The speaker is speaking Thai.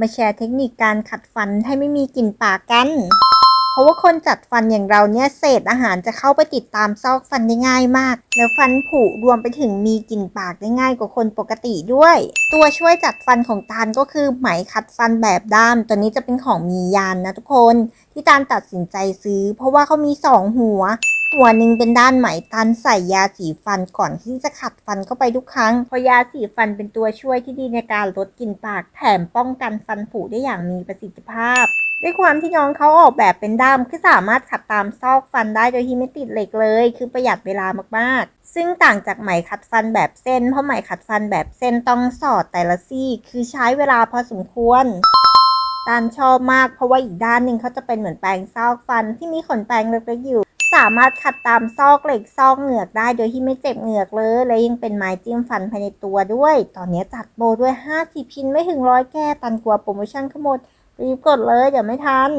มาแชร์เทคนิคการขัดฟันให้ไม่มีกลิ่นปากกัน เพราะว่าคนจัดฟันอย่างเราเนี่ยเศษอาหารจะเข้าไปติดตามซอกฟันได้ง่ายมาก แล้วฟันผุรวมไปถึงมีกลิ่นปากได้ง่ายกว่าคนปกติด้วย ตัวช่วยจัดฟันของตาลก็คือไหมขัดฟันแบบด้าม ตัวนี้จะเป็นของมียานนะทุกคน ที่ตาลตัดสินใจซื้อ เพราะว่าเขามีสองหัว หัวหนึ่งเป็นด้านไหมตันใส่ยาสีฟันก่อนที่จะขัดฟันเข้าไปทุกครั้ง เพราะยาสีฟันเป็นตัวช่วยที่ดีในการลดกลิ่นปากแถมป้องกันฟันผุได้อย่างมีประสิทธิภาพ ด้วยความที่น้องเขาออกแบบเป็นด้ามคือสามารถขัดตามซอกฟันได้โดยที่ไม่ติดเหล็กเลย คือประหยัดเวลามากๆ ซึ่งต่างจากไหมขัดฟันแบบเส้น เพราะไหมขัดฟันแบบเส้นต้องสอดแต่ละซี่ คือใช้เวลาพอสมควรตานชอบมากเพราะว่าอีกด้านหนึ่งเขาจะเป็นเหมือนแปรงซอกฟันที่มีขนแปรงเล็กๆอยู่ สามารถขัดตามซอกเหล็กซอกเหงือกได้โดยที่ไม่เจ็บเหงือกเลย และยังเป็นไม้จิ้มฟันภายในตัวด้วย ตอนนี้จัดโปรด้วย 50 พินไม่ถึงร้อยแก้ตันกลัวโปรโมชั่นขโมดรีบกดเลยเดี๋ยวไม่ทัน